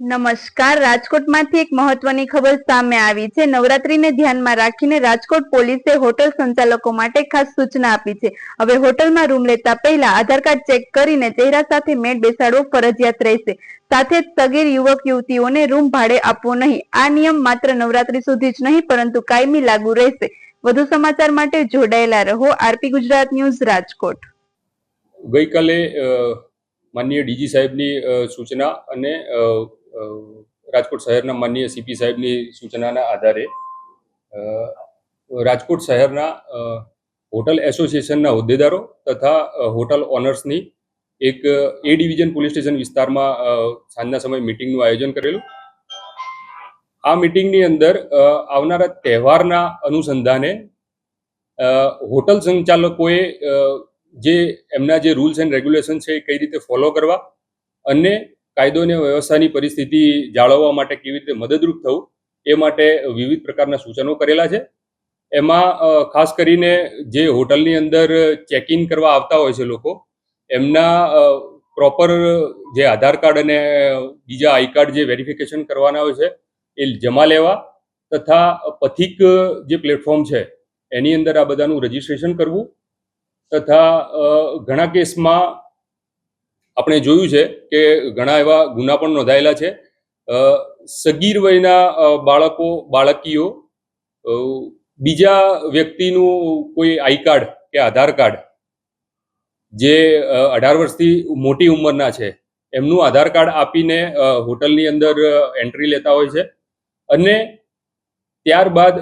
નમસ્કાર. રાજકોટમાંથી એક મહત્વની ખબર સામે આવી છે. નવરાત્રીને ધ્યાનમાં રાખીને રાજકોટ પોલીસે હોટલ સંચાલકો માટે ખાસ સૂચના આપી છે. હવે હોટલમાં રૂમ લેતા પહેલા આધાર કાર્ડ ચેક કરીને ચહેરા સાથે મેળ બેસાડવો ફરજિયાત રહેશે. સાથે જ યુવક યુવતીઓને રૂમ ભાડે આપવો નહીં. આ નિયમ માત્ર નવરાત્રી સુધી જ નહીં, પરંતુ કાયમી લાગુ રહેશે. વધુ સમાચાર માટે જોડાયેલા રહો. RP Gujarat news, Rajkot. ગઈકાલે માનનીય ડીજી સાહેબની સૂચના અને રાજકોટ શહેરના માનનીય સીપી સાહેબની સૂચનાના આધારે રાજકોટ શહેરના હોટલ એસોસિએશનના હોદ્દેદારો તથા હોટલ ઓનર્સની એક એ ડિવિઝન પોલીસ સ્ટેશન વિસ્તારમાં સાંજના સમયે મિટિંગનું આયોજન કરેલું. આ મિટિંગની અંદર આવનારા તહેવારના અનુસંધાને હોટલ સંચાલકોએ જે એમના જે રૂલ્સ એન્ડ રેગ્યુલેશન છે એ કઈ રીતે ફોલો કરવા અને કાયદો અને વ્યવસ્થાની પરિસ્થિતિ જાળવવા માટે કેવી રીતે મદદરૂપ થવું, એ માટે વિવિધ પ્રકારના સૂચનો કરેલા છે. એમાં ખાસ કરીને જે હોટલની અંદર ચેક ઇન કરવા આવતા હોય છે લોકો, એમના પ્રોપર જે આધાર કાર્ડ અને બીજા આઈ કાર્ડ જે વેરિફિકેશન કરવાના હોય છે એ જમા લેવા તથા પથિક, જે પ્લેટફોર્મ છે, એની અંદર આ બધાનું રજીસ્ટ્રેશન કરવું તથા ઘણા કેસમાં આપણે જોયું છે કે ઘણા એવા ગુના પણ નોંધાયેલા છે. સગીર વયના બાળકો, બાળકીઓ બીજા વ્યક્તિનું કોઈ આઈ કાર્ડ કે આધાર કાર્ડ જે અઢાર વર્ષથી મોટી ઉંમરના છે, એમનું આધાર કાર્ડ આપીને હોટલની અંદર એન્ટ્રી લેતા હોય છે. અને ત્યારબાદ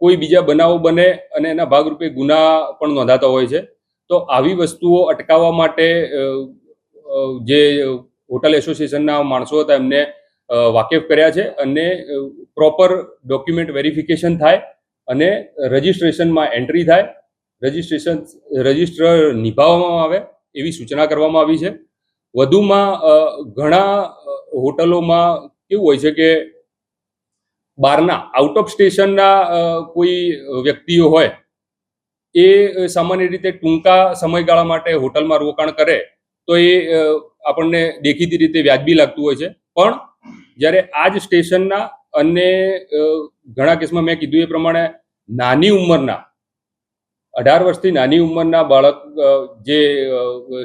કોઈ બીજા બનાવો બને અને એના ભાગરૂપે ગુના પણ નોંધાતા હોય છે. તો આવી વસ્તુઓ અટકાવવા માટે જે હોટલ એસોસિએશનના માણસો હતા એમને વાકેફ કર્યા છે અને પ્રોપર ડોક્યુમેન્ટ વેરિફિકેશન થાય અને રજિસ્ટ્રેશનમાં એન્ટ્રી થાય. રજિસ્ટ્રેશન રજિસ્ટર નિભાવવામાં આવે એવી સૂચના કરવામાં આવી છે. વધુમાં ઘણા હોટલોમાં કેવું હોય છે કે બહારના આઉટ ઓફ સ્ટેશનના કોઈ વ્યક્તિઓ હોય, એ સામાન્ય રીતે ટૂંકા સમયગાળા માટે હોટલમાં રોકાણ કરે, તો એ આપણને દેખીતી રીતે વ્યાજબી લાગતું હોય છે. પણ જ્યારે આ જ સ્ટેશનના અને ઘણા કેસમાં મેં કીધું એ પ્રમાણે નાની ઉંમરના, અઢાર વર્ષથી નાની ઉંમરના બાળક જે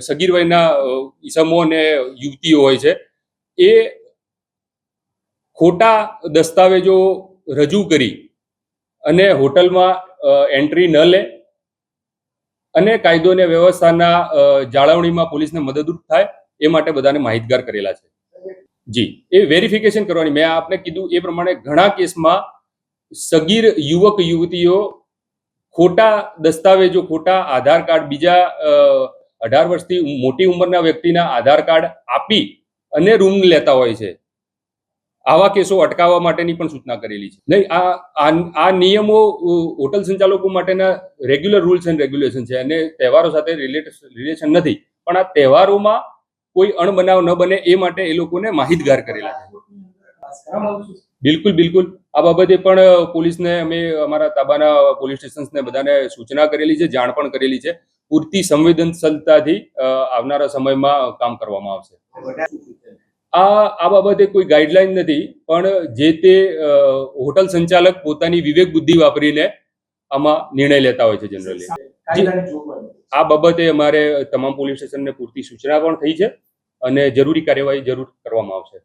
સગીર વયના ઈસમો અને યુવતીઓ હોય છે, એ ખોટા દસ્તાવેજો રજૂ કરી અને હોટલમાં એન્ટ્રી ન લે અને કાયદો અને વ્યવસ્થાના જાળવણીમાં પોલીસને મદદરૂપ થાય, એ માટે બધાને માહિતગાર કરેલા છે. જી, એ વેરિફિકેશન કરવાની. મેં આપને કીધું એ પ્રમાણે ઘણા કેસમાં સગીર યુવક, યુવતીઓ ખોટા દસ્તાવેજો, ખોટા આધાર કાર્ડ, બીજા અઢાર વર્ષથી મોટી ઉંમરના વ્યક્તિના આધાર કાર્ડ આપી અને રૂમ લેતા હોય છે. આવા કેસો અટકાવવા માટેની પણ સૂચના કરેલી છે. નહીં, આ, આ- નિયમો હોટલ સંચાલકો માટેના રેગ્યુલર રૂલ્સ એન્ડ રેગ્યુલેશન છે અને તહેવારો સાથે રિલેશન નથી. પણ આ તહેવારોમાં કોઈ અણબનાવ ન બને એ માટે એ લોકોને માહિતગાર કરેલા છે. બિલકુલ બિલકુલ. આ બાબતે પણ પોલીસને અમે અમારા તાબાના પોલીસ સ્ટેશન્સને બધાને સૂચના કરેલી છે, જાણ પણ કરેલી છે. પૂરતી સંવેદનશીલતાથી આવનારા સમયમાં કામ કરવામાં આવશે. આ આ બાબતે કોઈ ગાઈડલાઈન નથી પણ જે તે હોટલ સંચાલક પોતાની વિવેક બુદ્ધિ વાપરીને આમાં નિર્ણય લેતા હોય છે જનરલી આ બાબતે અમારે તમામ પોલીસ સ્ટેશનને પૂરતી સૂચના પણ થઈ છે અને જરૂરી કાર્યવાહી જરૂર કરવામાં આવશે.